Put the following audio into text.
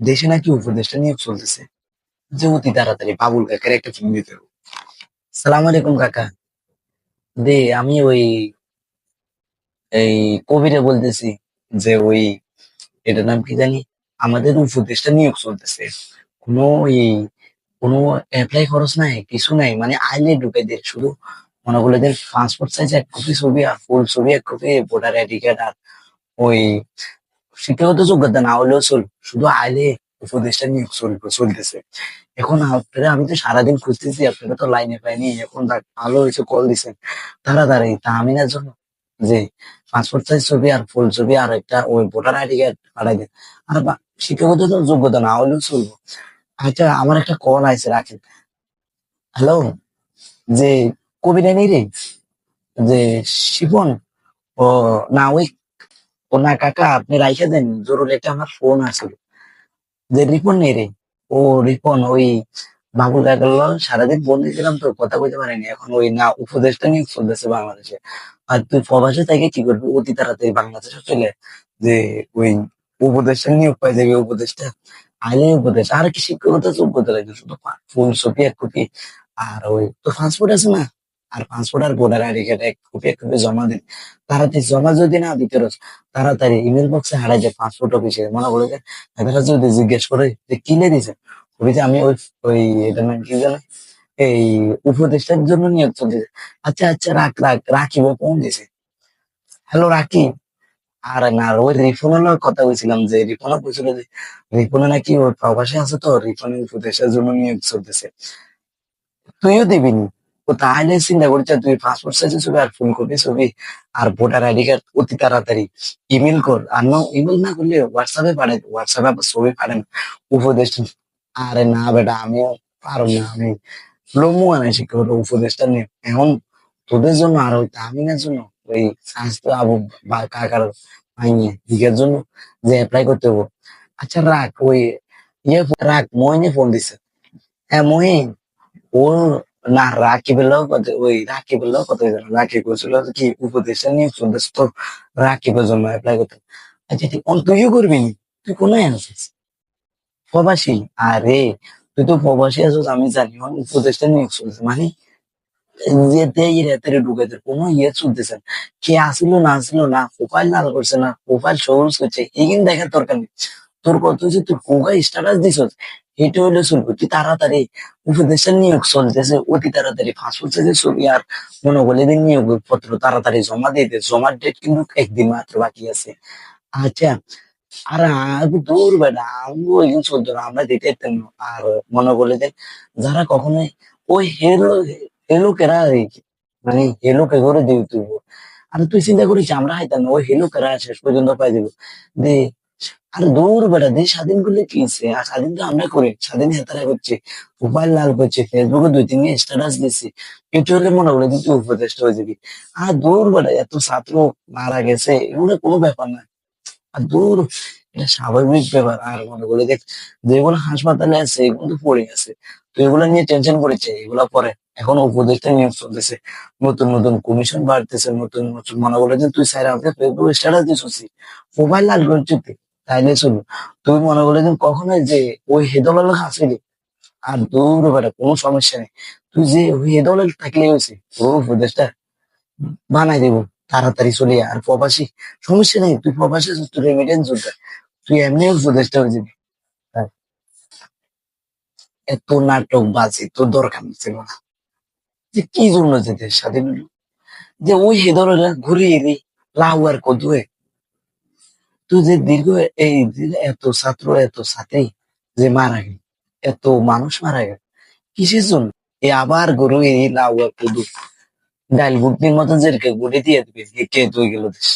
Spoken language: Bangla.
দেশে নাকি উপদেশটা নিয়োগ চলতেছে। যে অতি তাড়াতাড়ি বাবুল কাকার একটা ফোন দিতে হবে। সালাম আলাইকুম কাকা। দে, আমি ওই, এই কবিরে বলতেছি যে ওই, এটার নাম কি জানি? আমাদের উপদেশটা নিয়োগ চলতেছে। কোনো এই কোনো অ্যাপ্লাই খরচ নাই, কিছু নাই মানে আইলে ঢুকে দে শুধু। মনে করলে যে পাসপোর্ট সাইজ এক কপি ছবি আর ফুল ছবি এক কপি ভোটার আইডি কার্ড আর ওই শিক্ষাগত যোগ্যতা, না হলেও চল, শুধু আইলে উপদেষ্টা নিয়োগ চলবে চলতেছে। এখন আপনারা, আমি তো সারাদিন খুঁজতেছি, আপনারা তো লাইনে পাইনি এখন ভালো হয়েছে কল দিছেন। তাড়াতাড়ি তাহমিনার জন্য যে পাসপোর্ট সাইজ ছবি আর ফুল ছবি আর একটা ওই ভোটার আইডি কার্ড পাঠাই দেন। আর শিক্ষাগত যোগ্যতা, না হলেও চলবো আচ্ছা আমার একটা কল আছে রাখেন। হ্যালো যে কবিরা নেই রে? যে, শিপন? ও, না, ওই ও না কাকা, আপনি রাইখে দেন, জরুরি একটা আমার ফোন আসলো। যে রিপন নেই রে। ও রিপন, ওই বাবু কাকার সারাদিন ফোন দিয়েছিলাম তো, কথা কইতে পারিনি। এখন ওই না, উপদেশটা নিয়ে চলতেছে বাংলাদেশে। আর তুই প্রবাসে থেকে কি করবি? অতি তাড়াতাড়ি বাংলাদেশে চলে যে ওই উপদেশটা নিয়োগ পাই যাবে উপদেশটা আইলে উপদেশ। আর কি শিক্ষকতা যোগ্যতা লাগে শুধু ফুল ছবি এক কপি। আর ওই তো পাসপোর্ট আছে না? আর পাসপোর্ট আর ভোটার আইডি কার্ড এক কপি এক কপি জমা দিন। তাড়াতাড়ি জমা যদি না দিতে রস তাড়াতাড়ি ইমেল বক্সে হারাই যায় পাসপোর্ট অফিসে মনে করে যে এরা যদি জিজ্ঞেস করে যে কিনে দিছে ওই যে আমি ওই ওই এটা নাম কি জানো? এই উপদেষ্টার জন্য নিয়োগ চলতেছে আচ্ছা আচ্ছা রাখ রাখ, রাখিব ফোন দিছে হ্যালো, রাখি। আর না ওই রিফোনের কথা বলছিলাম যে রিফোনা বলছিল যে রিফোনে নাকি ওই প্রবাসে আছে তো রিফোনের উপদেষ্টার জন্য নিয়োগ চলতেছে। তুইও দিবি নি ও তাহলে চিন্তা করছে, তুই পাসপোর্ট সাইজের ছবি আর ফোন কপি ছবি আর ভোটার আইডি কার্ড অতি তাড়াতাড়ি। ইমেল কর। আর না ইমেল না করলে হোয়াটসঅ্যাপে পাঠাই হোয়াটসঅ্যাপে ছবি পাঠান। উপদেষ্টা আরে না বেটা, আমিও পারো না। আমি লমু আনাই শিক্ষক উপদেষ্টা নিয়ে? এখন তোদের জন্য আর ওই তামিনের জন্য ওই স্বাস্থ্য আবু বা কাকার মাইনে দিকের জন্য যে অ্যাপ্লাই করতে হব। আচ্ছা রাখ, ওই ইয়ে রাখ মহিনে ফোন দিছে। হ্যাঁ মহিন ও না রাকিবের লোক ওই রাকিবের লোক কত রাকিব বলছিল, কি উপদেশটা নিয়ে চলতেছে তো রাকিবের জন্য অ্যাপ্লাই করতে? আচ্ছা তুইও করবি নি? তুই কোথায় আছিস প্রবাসী? আরে, তুই তো প্রবাসী আছিস, আমি জানি। উপদেশটা নিয়ে চলছে। মানে যেতে রাতে ঢুকাইতে কোনো ইয়ে চলতেছে না। কে আসলো, না আসলো, না প্রোফাইল লাল করছে, না প্রোফাইল সহজ করছে, এগিন দেখার দরকার নেই। তোর কত যে তুই কোকা স্ট্যাটাস দিছস, এটা হইলে চলবে তুই তাড়াতাড়ি উপদেশের নিয়োগ চলতেছে অতি তাড়াতাড়ি পাসপোর্ট সাইজের ছবি আর মনে দিন নিয়োগ পত্র তাড়াতাড়ি জমা দিয়ে জমার ডেট কিন্তু একদিন মাত্র বাকি আছে। আচ্ছা আর দূর বেটা চলতো আমরা দিতে পারতাম আর মনে করলে দেন যারা কখনোই, ওই হেলো হেলো কেরা মানে হেলো কে করে দিবি তুই? আর তুই চিন্তা করিস, আমরা হাইতাম ওই হেলো কেরা শেষ পর্যন্ত পাই দিব দে আর দূর বেটা দে স্বাধীন করলে কি হইছে? আর স্বাধীন তো আমরা করি, স্বাধীন হেতারা করছে মোবাইল লাল করছে ফেসবুকে দুই তিন স্ট্যাটাস দিচ্ছি এটা হলে মনে করে তুই উপদেষ্টা হয়ে যাবি। আর দূর বেটা এত ছাত্র মারা গেছে, এগুলো কোনো ব্যাপার না। আর দূর, এটা স্বাভাবিক ব্যাপার। আর মনে করে দেখ, যেগুলো হাসপাতালে আছে, এগুলো পড়ে আছে। তো এগুলো নিয়ে টেনশন করেছে এগুলো পরে। এখন উপদেষ্টা নিয়োগ চলতেছে। নতুন নতুন কমিশন বাড়তেছে, নতুন নতুন। মনে করে তুই স্যার আমাকে ফেসবুক স্ট্যাটাস দিচ্ছি মোবাইল লাল করছি তাইলে চলবে তুমি মনে করে যে কখনো যে ওই হেদলের লোক আসেনি আর দূর বেটা কোনো সমস্যা নেই। তুই যে ওই হেদলের থাকলে হয়েছে, ও উপদেশটা বানাই দেবো, তাড়াতাড়ি চলে আর প্রবাসী, সমস্যা নেই, তুই প্রবাসী তুই রেমিটেন্স যোদ্ধা তুই এমনি উপদেশটা হয়ে যাবি। হ্যাঁ। এত নাটক বাজি, তোর দরকার ছিল না। যে কি জন্য যেতে স্বাধীন? যে ওই হেদলের ঘুরিয়ে লাউ আর কদুয়ে তুই যে দীর্ঘ এই এত ছাত্র, এত ছাত্রী যে মারা গেল, এত মানুষ মারা গেল, কিসের জন্য? এ আবার গরু এই লাউ কদু ডাইল গুটনির মতো যে গুড়ি দিয়ে দিবে কে তুই গেল দেশ?